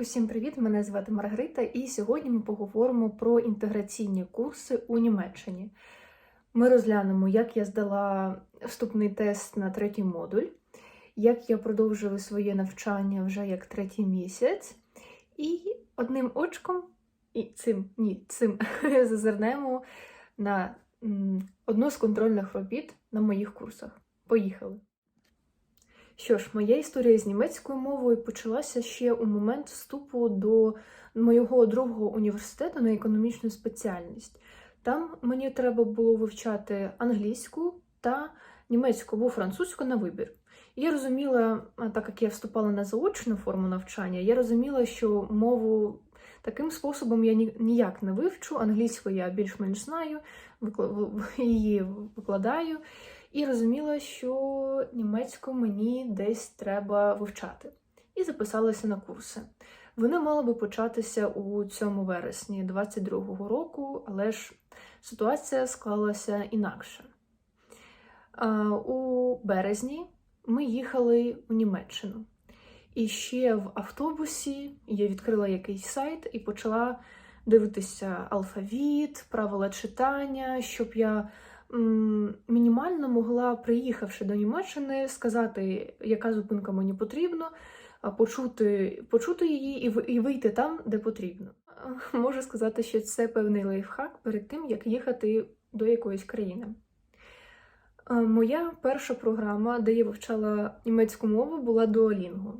Усім привіт! Мене звати Маргарита, і сьогодні ми поговоримо про інтеграційні курси у Німеччині. Ми розглянемо, як я здала вступний тест на третій модуль, як я продовжила своє навчання вже як третій місяць, і одним очком, і цим ні, цим зазирнемо на одну з контрольних робіт на моїх курсах. Поїхали! Що ж, моя історія з німецькою мовою почалася ще у момент вступу до моєго другого університету на економічну спеціальність. Там мені треба було вивчати англійську та німецьку або французьку на вибір. І я розуміла, так як я вступала на заочну форму навчання, я розуміла, що мову таким способом я ні- ніяк не вивчу. Англійську я більш-менш знаю, її викладаю. І розуміла, що німецьку мені десь треба вивчати. І записалася на курси. Вони мали би початися у цьому вересні 22-го року, але ж ситуація склалася інакше. У березні ми їхали у Німеччину. І ще в автобусі я відкрила якийсь сайт і почала дивитися алфавіт, правила читання, щоб я мінімально могла, приїхавши до Німеччини, сказати, яка зупинка мені потрібна, почути, почути її і, і вийти там, де потрібно. Можу сказати, що це певний лайфхак перед тим, як їхати до якоїсь країни. Моя перша програма, де я вивчала німецьку мову, була Duolingo.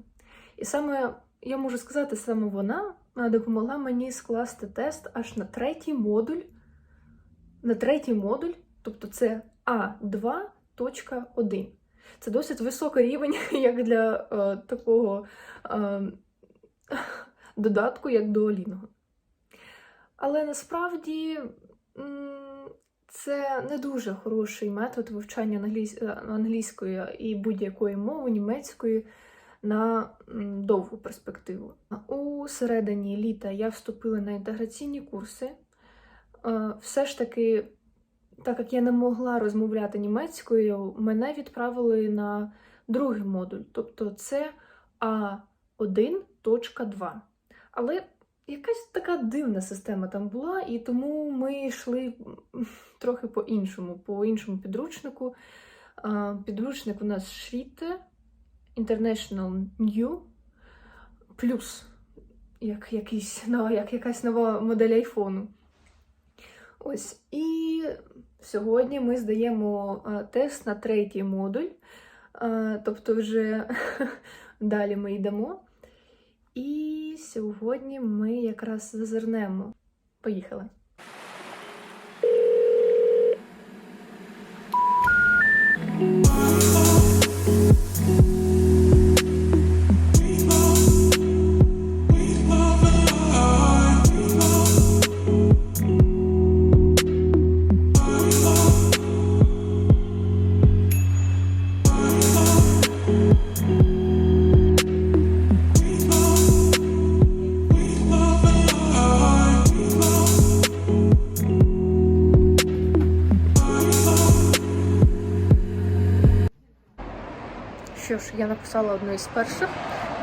І саме, я можу сказати, саме вона допомогла мені скласти тест аж на третій модуль. На третій модуль, тобто це А2.1. Це досить високий рівень, як для е, такого е, додатку, як Duolingo. Але насправді це не дуже хороший метод вивчання е, англійської і будь-якої мови німецької на довгу перспективу. У середині літа я вступила на інтеграційні курси. Е, Все ж таки, так як я не могла розмовляти німецькою, мене відправили на другий модуль, тобто це А1.2. Але якась така дивна система там була, і тому ми йшли трохи по-іншому, по іншому підручнику. Підручник у нас Шріте, International New, плюс як, якийсь, нова- як якась нова модель айфону. Ось. І сьогодні ми здаємо тест на третій модуль, тобто вже далі ми йдемо. І сьогодні ми якраз зазирнемо. Поїхали. Що ж, я написала одну із перших,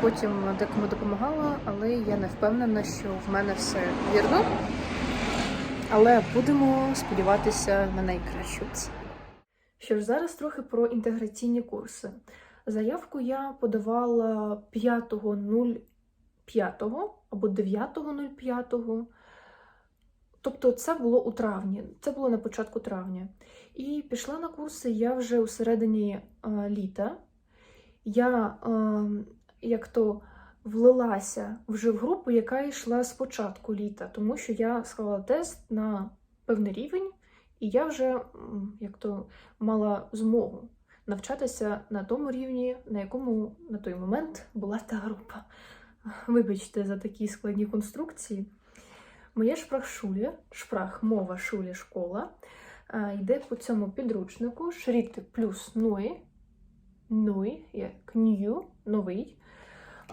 потім декому допомагала, але я не впевнена, що в мене все вірно. Але будемо сподіватися на найкраще. Що ж, зараз трохи про інтеграційні курси. Заявку я подавала 5.05 або 9.05. Тобто це було у травні, це було на початку травня. І пішла на курси я вже у середині е, літа. Я е, як то влилася вже в групу, яка йшла з початку літа, тому що я склала тест на певний рівень, і я вже як то мала змогу навчатися на тому рівні, на якому на той момент була та група. Вибачте за такі складні конструкції. Моя шпрахшулі, шпрах мова шулі школа, е, йде по цьому підручнику Шріти плюс нуї, нуй, як нью, новий.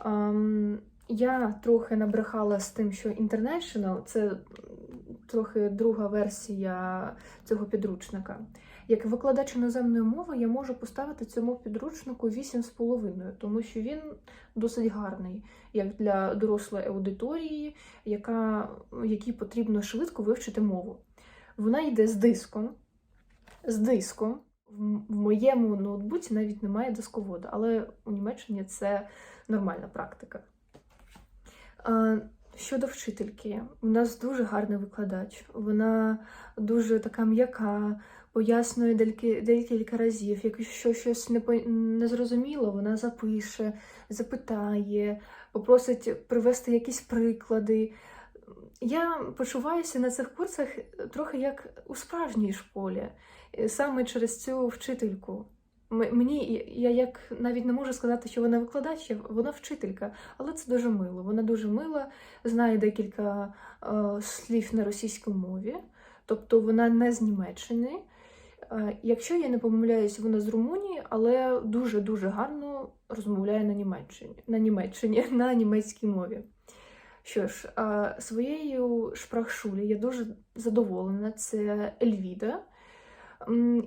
Ем, я трохи набрехала з тим, що International це трохи друга версія цього підручника. Як викладач іноземної мови я можу поставити цьому підручнику 8,5, тому що він досить гарний, як для дорослої аудиторії, яка, якій потрібно швидко вивчити мову. Вона йде з диском. З диском. В моєму ноутбуці навіть немає дисководу, але у Німеччині це нормальна практика. Щодо вчительки, у нас дуже гарний викладач. Вона дуже така м'яка, пояснює декілька разів. Якщо щось не, не зрозуміло, вона запише, запитає, попросить привести якісь приклади. Я почуваюся на цих курсах трохи як у справжній школі, саме через цю вчительку. Мені я як навіть не можу сказати, що вона викладач, вона вчителька, але це дуже мило. Вона дуже мила, знає декілька е, слів на російській мові, тобто вона не з Німеччини. Е, Якщо я не помиляюсь, вона з Румунії, але дуже-дуже гарно розмовляє на Німеччині, на Німеччині, на німецькій мові. Що ж, е, своєю шпрахшулі я дуже задоволена. Це Ельвіда.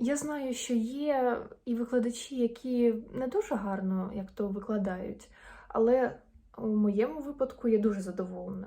Я знаю, що є і викладачі, які не дуже гарно як то викладають, але у моєму випадку я дуже задоволена.